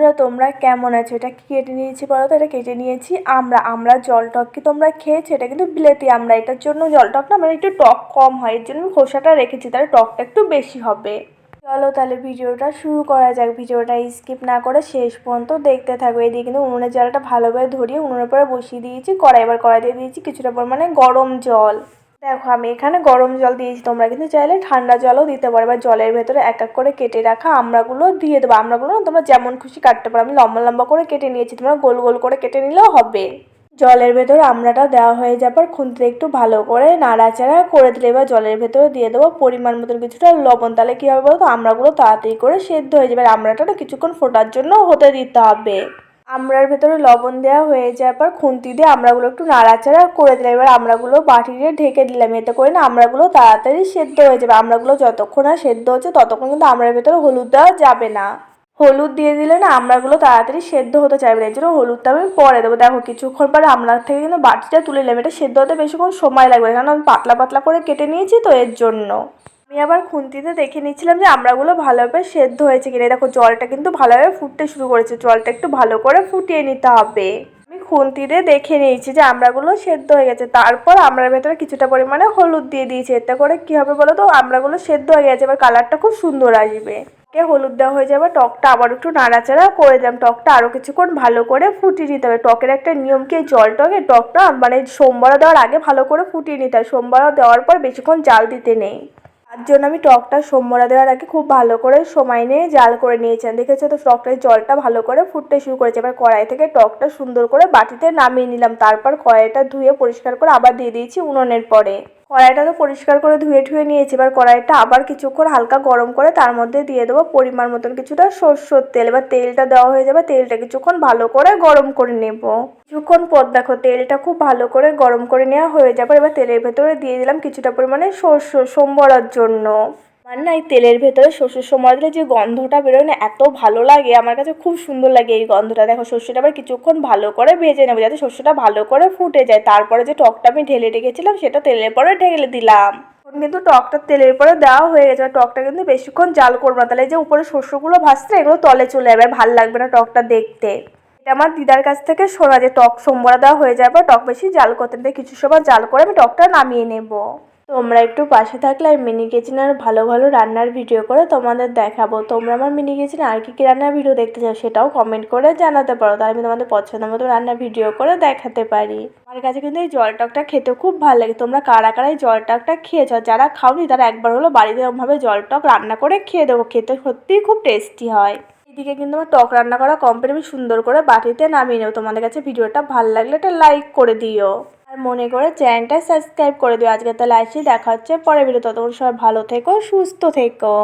বন্ধুরা, তোমরা কেমন আছো? এটা কেটে নিয়েছি বলো তো, এটা কেটে নিয়েছি। আমরা আমরা জল টক কি তোমরা খেয়েছো? এটা কিন্তু বিলেতি। আমরা এটার জন্য জল টক না মানে একটু টক কম হয়। এর জন্য খোসাটা রেখেছি, তাহলে টকটা একটু বেশি হবে। চলো তাহলে ভিডিওটা শুরু করা যাক। ভিডিওটা স্কিপ না করে শেষ পর্যন্ত দেখতে থাকবে এদিকে কিন্তু উনুনের জলটা ভালোভাবে ধরিয়ে উনুনের পরে বসিয়ে দিয়েছি। কড়াই এবার কড়াই দিয়ে দিয়েছি কিছুটা পরিমাণে গরম জল। দেখো, আমি এখানে গরম জল দিয়েছি, তোমরা কিন্তু চাইলে ঠান্ডা জলও দিতে পারো বা জলের ভেতরে এক এক করে কেটে রাখা আমড়াগুলো দিয়ে দেবো। আমড়াগুলো না, তোমরা যেমন খুশি কাটতে পারো। আমি লম্বা লম্বা করে কেটে নিয়েছি, তোমরা গোল গোল করে কেটে নিলেও হবে। জলের ভেতরে আমড়াটা দেওয়া হয়ে যাবার খুন্তিতে একটু ভালো করে নাড়াচাড়া করে দিলে এবার জলের ভেতরে দিয়ে দেবো। পরিমাণ মতন কিছুটা লবণ। তাহলে কী হবে বলতো আমড়াগুলো তাড়াতাড়ি করে সেদ্ধ হয়ে যাবে। আর কিছুক্ষণ ফোটার জন্য হতে দিতে হবে। আমড়ার ভেতরে লবণ দেওয়া হয়ে যাওয়ার পর খুন্তি দিয়ে আমড়াগুলো একটু নাড়াচাড়া করে দিলাম। এবার আমড়াগুলো বাটি দিয়ে ঢেকে দিলাম। এতে করে না আমড়াগুলো তাড়াতাড়ি সেদ্ধ হয়ে যাবে। আমড়াগুলো যতক্ষণ না সেদ্ধ হচ্ছে ততক্ষণ কিন্তু আমড়ার ভেতরে হলুদ দেওয়া যাবে না। হলুদ দিয়ে দিলে না আমড়াগুলো তাড়াতাড়ি সেদ্ধ হতে চাইবে না। এর জন্য হলুদটা আমি পরে দেবো। দেখো, কিছুক্ষণ পরে আমড়ার থেকে কিন্তু বাটিটা তুলে নিলাম। এটা সেদ্ধ হতে বেশিক্ষণ সময় লাগবে কারণ আমি পাতলা পাতলা করে কেটে নিয়েছি তো এর জন্য। আমি আবার খুন্তিতে দেখে নিচ্ছিলাম যে আমড়াগুলো ভালোভাবে সেদ্ধ হয়েছে কিনা। দেখো, জলটা কিন্তু ভালোভাবে ফুটতে শুরু করেছে। জলটা একটু ভালো করে ফুটিয়ে নিতে হবে। আমি খুন্তিতে দেখে নিয়েছি যে আমড়াগুলো সেদ্ধ হয়ে গেছে। তারপর আমড়ার ভেতরে কিছুটা পরিমাণে হলুদ দিয়ে দিয়েছি। এতে করে কী হবে বলো তো? আমড়াগুলো সেদ্ধ হয়ে গেছে। এবার কালারটা খুব সুন্দর আসবে। কে হলুদ দেওয়া হয়ে যাবে। টকটা আবার একটু নাড়াচাড়া করে দিলাম। টকটা আরও কিছুক্ষণ ভালো করে ফুটিয়ে নিতে হবে। টকের একটা নিয়ম কি? জল টকে টকটা মানে সোমবার দেওয়ার আগে ভালো করে ফুটিয়ে নিতে হয়। সোমবার দেওয়ার পর বেশিক্ষণ জাল দিতে নেই। তার জন্য আমি টকটা সোমরা দেওয়ার আগে খুব ভালো করে সময় নিয়ে জাল করে নিয়েছিলাম। দেখেছ তো, টকটার জলটা ভালো করে ফুটতে শুরু করেছে। এবার কড়াই থেকে টকটা সুন্দর করে বাটিতে নামিয়ে নিলাম। তারপর কড়াইটা ধুয়ে পরিষ্কার করে আবার দিয়ে দিয়েছি উনুনের পরে। কড়াইটা তো পরিষ্কার করে ধুয়ে ধুয়ে নিয়েছি। এবার কড়াইটা আবার কিছুক্ষণ হালকা গরম করে তার মধ্যে দিয়ে দেবো পরিমাণ মতন কিছুটা সর্ষের তেল। এবার তেলটা দেওয়া হয়ে যাবে, তেলটা কিছুক্ষণ ভালো করে গরম করে নেব। কিছুক্ষণ পর দেখো তেলটা খুব ভালো করে গরম করে নেওয়া হয়ে যাবে। এবার তেলের ভেতরে দিয়ে দিলাম কিছুটা পরিমাণে সর্ষে সোমবড়ার জন্য। মানে না, এই তেলের ভেতরে সর্ষের সময় দিলে যে গন্ধটা বেরোয় না, এত ভালো লাগে। আমার কাছে খুব সুন্দর লাগে এই গন্ধটা। দেখো, সর্ষেটা আবার কিছুক্ষণ ভালো করে ভেজে নেব যাতে সর্ষেটা ভালো করে ফুটে যায়। তারপরে যে টকটা আমি ঢেলে রেখেছিলাম, সেটা তেলের পরে ঢেলে দিলাম। কিন্তু টকটা তেলের পরে দেওয়া হয়ে গেছে। আর টকটা কিন্তু বেশিক্ষণ জাল করব না। তাহলে যে উপরে শস্যগুলো ভাসছে এগুলো তলে চলে যাবে। আর ভালো লাগবে না টকটা দেখতে। এটা আমার দিদার কাছ থেকে শোনা যে টক সোমবরা দেওয়া হয়ে যাবে টক বেশি জাল করতে কিছু সময় জাল করে আমি টকটা নামিয়ে নেব। তোমরা একটু পাশে থাকলে আমি মিনি কিচেনে আর ভালো ভালো রান্নার ভিডিও করে তোমাদের দেখাবো। তোমরা আমার মিনি কিচেনে আর কি কী রান্নার ভিডিও দেখতে চাও সেটাও কমেন্ট করে জানাতে পারো। তাহলে আমি তোমাদের পছন্দ মতো রান্নার ভিডিও করে দেখাতে পারি। আমার কাছে কিন্তু এই জল টকটা খেতে খুব ভালো লাগে। তোমরা কারা কারা এই জল টকটা খেয়েছো? যারা খাওনি তারা একবার হলো বাড়িতে এরকমভাবে জল টক রান্না করে খেয়ে দেবো। খেতে সত্যিই খুব টেস্টি হয়। এদিকে কিন্তু আমার টক রান্না করা কমপ্লিট আমি সুন্দর করে বাটিতে নামিয়ে নেব। তোমাদের কাছে ভিডিওটা ভালো লাগলে একটা লাইক করে দিও। আর মনে করে চ্যানেলটা সাবস্ক্রাইব করে দিও। আজকে তাহলে আসি, দেখা হচ্ছে পরে ভিডিও ততক্ষণ সবাই ভালো থেকো, সুস্থ থেকো।